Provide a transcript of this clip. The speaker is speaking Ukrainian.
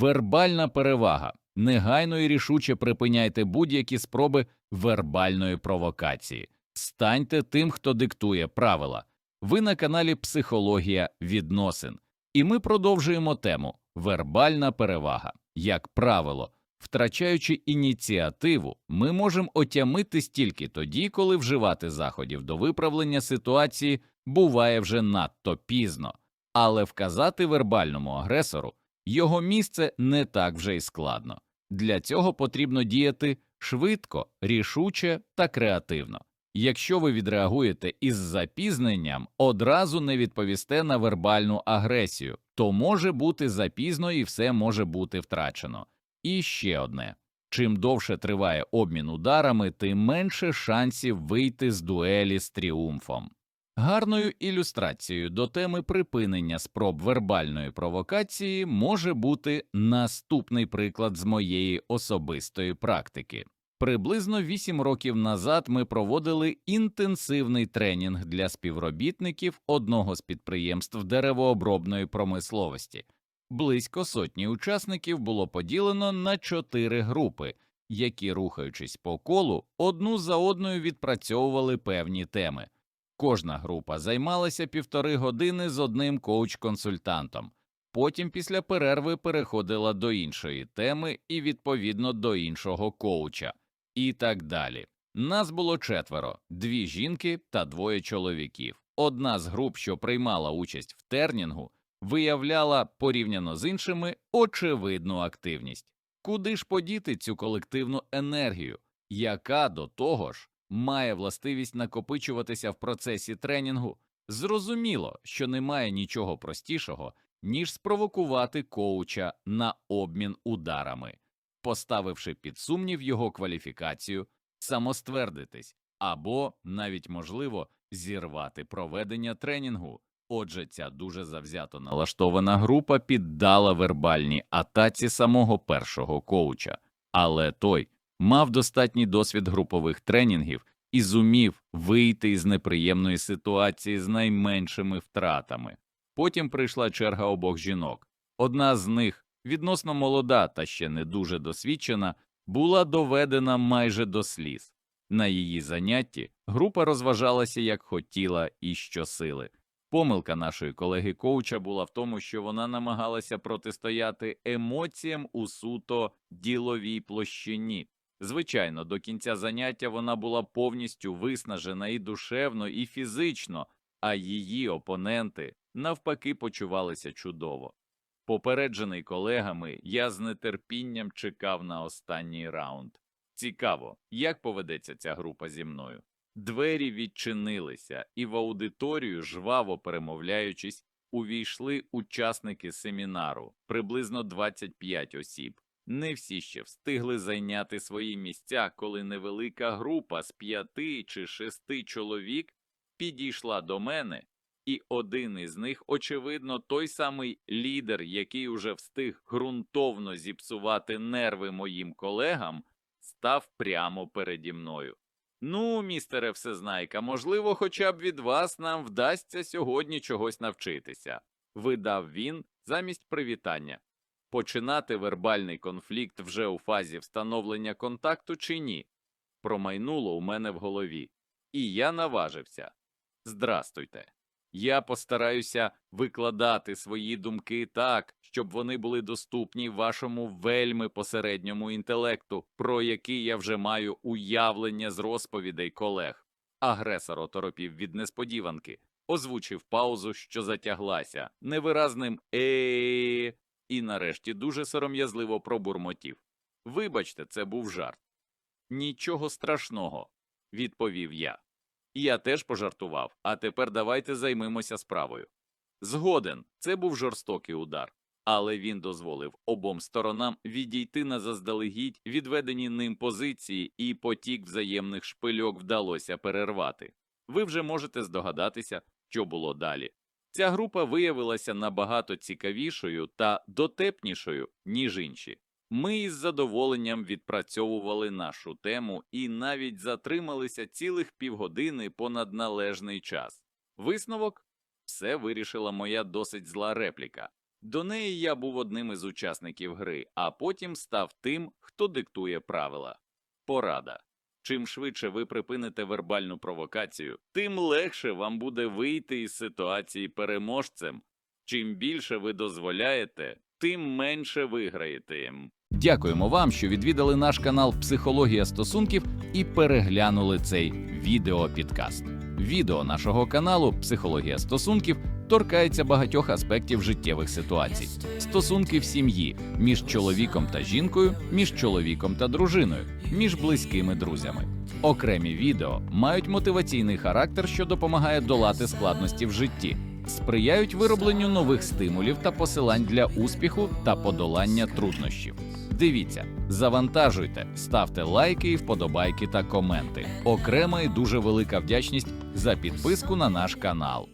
Вербальна перевага. Негайно і рішуче припиняйте будь-які спроби вербальної провокації. Станьте тим, хто диктує правила. Ви на каналі Психологія відносин. І ми продовжуємо тему вербальна перевага. Як правило, втрачаючи ініціативу, ми можемо отямитись тільки тоді, коли вживати заходів до виправлення ситуації буває вже надто пізно, але вказати вербальному агресору його місце не так вже й складно. Для цього потрібно діяти швидко, рішуче та креативно. Якщо ви відреагуєте із запізненням, одразу не відповісте на вербальну агресію, то може бути запізно і все може бути втрачено. І ще одне чим довше триває обмін ударами, тим менше шансів вийти з дуелі з тріумфом. Гарною ілюстрацією до теми припинення спроб вербальної провокації може бути наступний приклад з моєї особистої практики. Приблизно 8 років назад ми проводили інтенсивний тренінг для співробітників одного з підприємств деревообробної промисловості. Близько сотні учасників було поділено на чотири групи, які, рухаючись по колу, одну за одною відпрацьовували певні теми. Кожна група займалася півтори години з одним коуч-консультантом. Потім після перерви переходила до іншої теми і відповідно до іншого коуча, і так далі. Нас було четверо: дві жінки та двоє чоловіків. Одна з груп, що приймала участь в тернінгу, виявляла порівняно з іншими очевидну активність. Куди ж подіти цю колективну енергію, яка до того ж має властивість накопичуватися в процесі тренінгу? Зрозуміло, що немає нічого простішого, ніж спровокувати коуча на обмін ударами, поставивши під сумнів його кваліфікацію, самоствердитись або навіть можливо зірвати проведення тренінгу. Отже, ця дуже завзято налаштована група піддала вербальній атаці самого першого коуча, але той мав достатній досвід групових тренінгів і зумів вийти із неприємної ситуації з найменшими втратами. Потім прийшла черга обох жінок. Одна з них, відносно молода та ще не дуже досвідчена, була доведена майже до сліз. На її занятті група розважалася як хотіла і щосили. Помилка нашої колеги коуча була в тому, що вона намагалася протистояти емоціям у суто діловій площині. Звичайно, до кінця заняття вона була повністю виснажена і душевно, і фізично, а її опоненти навпаки почувалися чудово. Попереджений колегами, я з нетерпінням чекав на останній раунд. Цікаво, як поведеться ця група зі мною. Двері відчинилися, і в аудиторію, жваво перемовляючись, увійшли учасники семінару, приблизно 25 осіб. Не всі ще встигли зайняти свої місця, коли невелика група з п'яти чи шести чоловік підійшла до мене, і один із них, очевидно, той самий лідер, який уже встиг ґрунтовно зіпсувати нерви моїм колегам, став прямо переді мною. Ну, містере Всезнайка, можливо, хоча б від вас нам вдасться сьогодні чогось навчитися, видав він замість привітання. Починати вербальний конфлікт вже у фазі встановлення контакту чи ні? Промайнуло у мене в голові, і я наважився. Здрастуйте. Я постараюся викладати свої думки так, щоб вони були доступні вашому вельми посередньому інтелекту, про який я вже маю уявлення з розповідей колег. Агресор оторопів від несподіванки, озвучив паузу, що затяглася, невиразним е і нарешті дуже сором'язливо пробурмотів. Вибачте, це був жарт. Нічого страшного, відповів я. Я теж пожартував, а тепер давайте займемося справою. Згоден, це був жорстокий удар, але він дозволив обом сторонам відійти на заздалегідь відведені ним позиції, і потік взаємних шпильок вдалося перервати. Ви вже можете здогадатися, що було далі. Ця група виявилася набагато цікавішою та дотепнішою, ніж інші. Ми із задоволенням відпрацьовували нашу тему і навіть затрималися цілих півгодини понад належний час. Висновок все вирішила моя досить зла репліка. До неї я був одним із учасників гри, а потім став тим, хто диктує правила. Порада. Чим швидше ви припините вербальну провокацію, тим легше вам буде вийти із ситуації переможцем. Чим більше ви дозволяєте, тим менше виграєте. Дякуємо вам, що відвідали наш канал Психологія стосунків і переглянули цей відеопідкаст. Відео нашого каналу Психологія стосунків торкається багатьох аспектів життєвих ситуацій: стосунки в сім'ї між чоловіком та жінкою, між чоловіком та дружиною, між близькими друзями. Окремі відео мають мотиваційний характер, що допомагає долати складності в житті, сприяють виробленню нових стимулів та посилань для успіху та подолання труднощів. Дивіться, завантажуйте, ставте лайки, вподобайки та коменти. Окрема і дуже велика вдячність за підписку на наш канал.